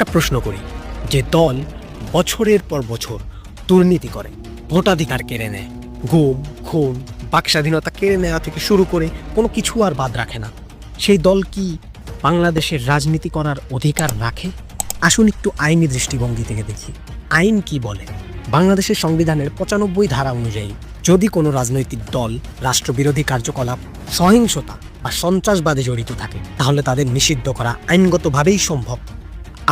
একটা প্রশ্ন করি, যে দল বছরের পর বছর দুর্নীতি করে, ভোটাধিকার কেড়ে নেয়, গুম, খুন বাক স্বাধীনতা কেড়ে নেওয়া থেকে শুরু করে কোনো কিছু আর বাদ রাখে না। সেই দল কি বাংলাদেশের রাজনীতি করার অধিকার রাখে? আসুন একটু আইনি দৃষ্টিভঙ্গি থেকে দেখি। আইন কি বলে? বাংলাদেশের সংবিধানের পঁচানব্বই ধারা অনুযায়ী, যদি কোনো রাজনৈতিক দল রাষ্ট্রবিরোধী কার্যকলাপ, সহিংসতা বা সন্ত্রাসবাদে জড়িত থাকে, তাহলে তাদের নিষিদ্ধ করা আইনগতভাবেই সম্ভব।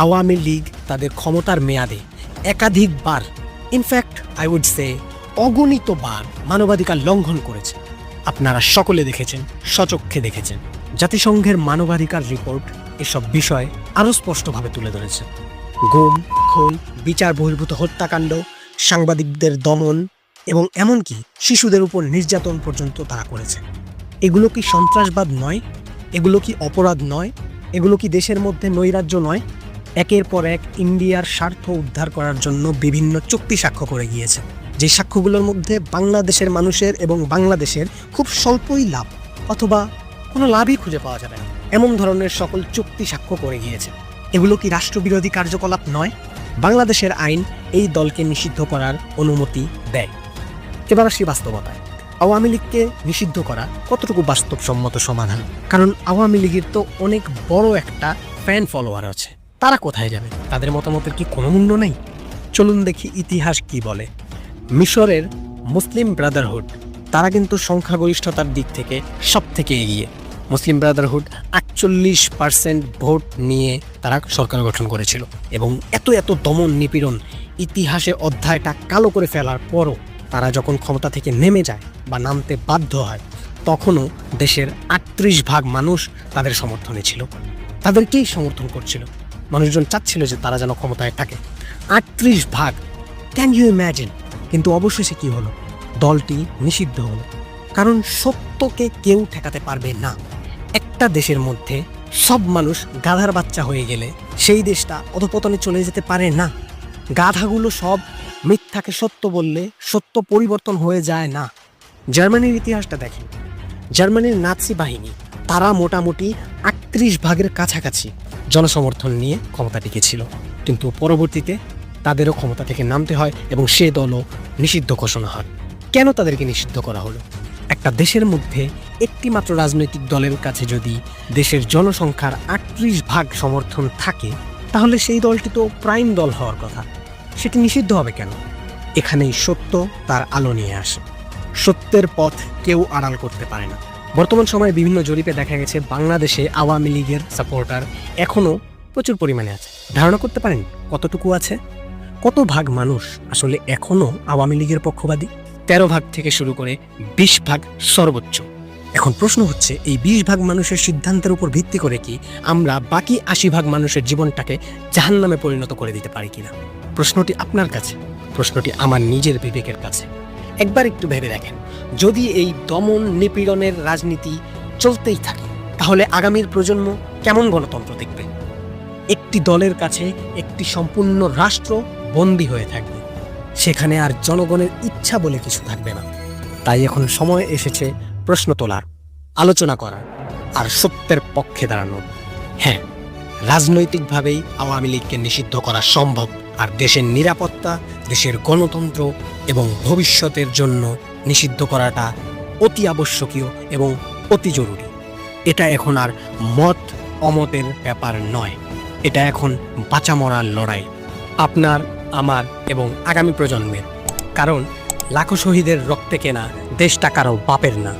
আওয়ামী লীগ তাদের ক্ষমতার মেয়াদে একাধিকবার in fact I would say অগণিতবার মানবাধিকার লঙ্ঘন করেছে। আপনারা সকলে দেখেছেন, সচক্ষে দেখেছেন, জাতিসংঘের মানবাধিকার রিপোর্ট এসব বিষয় আরও স্পষ্টভাবে তুলে ধরেছে। গুম, খুন, বিচার বহির্ভূত হত্যাকাণ্ড, সাংবাদিকদের দমন এবং এমনকি শিশুদের উপর নির্যাতন পর্যন্ত তারা করেছে। এগুলো কি সন্ত্রাসবাদ নয়? এগুলো কি অপরাধ নয়? এগুলো কি দেশের মধ্যে নৈরাজ্য নয়? একের পর এক ইন্ডিয়ার স্বার্থ উদ্ধার করার জন্য বিভিন্ন চুক্তি সাক্ষ্য করে গিয়েছে। যে সাক্ষ্যগুলোর মধ্যে বাংলাদেশের মানুষের এবং বাংলাদেশের খুব স্বল্পই লাভ অথবা কোনো লাভই খুঁজে পাওয়া যাবে না। এমন ধরনের সকল চুক্তি সাক্ষ্য করে গিয়েছে। এগুলো কি রাষ্ট্রবিরোধী কার্যকলাপ নয়? বাংলাদেশের আইন এই দলকে নিষিদ্ধ করার অনুমতি দেয়। এবার আসি বাস্তবতায়। আওয়ামী লীগকে নিষিদ্ধ করা কতটুকু বাস্তবসম্মত সমাধান? কারণ আওয়ামী লীগের তো অনেক বড় একটা ফ্যান ফলোয়ার আছে। তারা কোথায় যাবে? তাদের মতামতের কি কোনো মূল্য নেই? চলুন দেখি ইতিহাস কি বলে। মিশরের মুসলিম ব্রাদারহুড, তারা কিন্তু সংখ্যাগরিষ্ঠতার দিক থেকে সব থেকে এগিয়ে। মুসলিম ব্রাদারহুড আটচল্লিশ পার্সেন্ট ভোট নিয়ে তারা সরকার গঠন করেছিল এবং এত এত দমন নিপীড়ন ইতিহাসে অধ্যায়টা কালো করে ফেলার পরও তারা যখন ক্ষমতা থেকে নেমে যায় বা নামতে বাধ্য হয়, তখনও দেশের আটত্রিশ ভাগ মানুষ তাদের সমর্থনে ছিল। তাদেরকেই সমর্থন করছিল। মানুষজন চাচ্ছিল যে তারা যেন ক্ষমতায় থাকে। আটত্রিশ ভাগ। ক্যান ইউ ইম্যাজিন কিন্তু অবশেষে কি হলো? দলটি নিষিদ্ধ হলো। কারণ সত্যকে কেউ ঠেকাতে পারবে না। একটা দেশের মধ্যে সব মানুষ গাধার বাচ্চা হয়ে গেলে সেই দেশটা অধপতনে চলে যেতে পারে না। গাধাগুলো সব মিথ্যাকে সত্য বললে সত্য পরিবর্তন হয়ে যায় না। জার্মানির ইতিহাসটা দেখেন। জার্মানির নাৎসি বাহিনী, তারা মোটামুটি আটত্রিশ ভাগের কাছাকাছি। জনসমর্থন নিয়ে ক্ষমতা টিকেছিল কিন্তু পরবর্তীতে তাদেরও ক্ষমতা থেকে নামতে হয় এবং সে দলও নিষিদ্ধ ঘোষণা হয়। কেন তাদেরকে নিষিদ্ধ করা হলো? একটা দেশের মধ্যে একটি মাত্র রাজনৈতিক দলের কাছে যদি দেশের জনসংখ্যার আটত্রিশ ভাগ সমর্থন থাকে, তাহলে সেই দলটি তো প্রাইম দল হওয়ার কথা। সেটি নিষিদ্ধ হবে কেন? এখানেই সত্য তার আলো নিয়ে আসে। সত্যের পথ কেউ আড়াল করতে পারে না। বর্তমান সময়ে বিভিন্ন জরিপে দেখা গেছে বাংলাদেশে আওয়ামী লীগের সাপোর্টার এখনও প্রচুর পরিমাণে আছে। ধারণা করতে পারেন কতটুকু আছে? কত ভাগ মানুষ আসলে এখনও আওয়ামী লীগের পক্ষবাদী তেরো ভাগ থেকে শুরু করে বিশ ভাগ সর্বোচ্চ। এখন প্রশ্ন হচ্ছে, এই বিশ ভাগ মানুষের সিদ্ধান্তের উপর ভিত্তি করে কি আমরা বাকি আশি ভাগ মানুষের জীবনটাকে জাহান্নামে পরিণত করে দিতে পারি কিনা? প্রশ্নটি আপনার কাছে, প্রশ্নটি আমার নিজের বিবেকের কাছে। একবার একটু ভেবে দেখেন। যদি এই দমন নিপীড়নের রাজনীতি চলতেই থাকে, তাহলে আগামীর প্রজন্ম কেমন গণতন্ত্র দেখবে? একটি দলের কাছে একটি সম্পূর্ণ রাষ্ট্র বন্দী হয়ে থাকবে। সেখানে আর জনগণের ইচ্ছা বলে কিছু থাকবে না। তাই এখন সময় এসেছে প্রশ্ন তোলার, আলোচনা করার, আর সত্যের পক্ষে দাঁড়ানোর। হ্যাঁ রাজনৈতিকভাবেই আওয়ামী লীগকে নিষিদ্ধ করা সম্ভব, আর দেশের নিরাপত্তা দেশের গণতন্ত্র এবং ভবিষ্যতের জন্য নিষিদ্ধ করাটা অতি আবশ্যকীয় এবং অতি জরুরি। এটা এখন আর মত অমতের ব্যাপার নয়। এটা এখন বাঁচা মরার লড়াই, আপনার, আমার এবং আগামী প্রজন্মের। কারণ, লাখো শহীদের রক্তে কেনা দেশটা কারও বাপের না।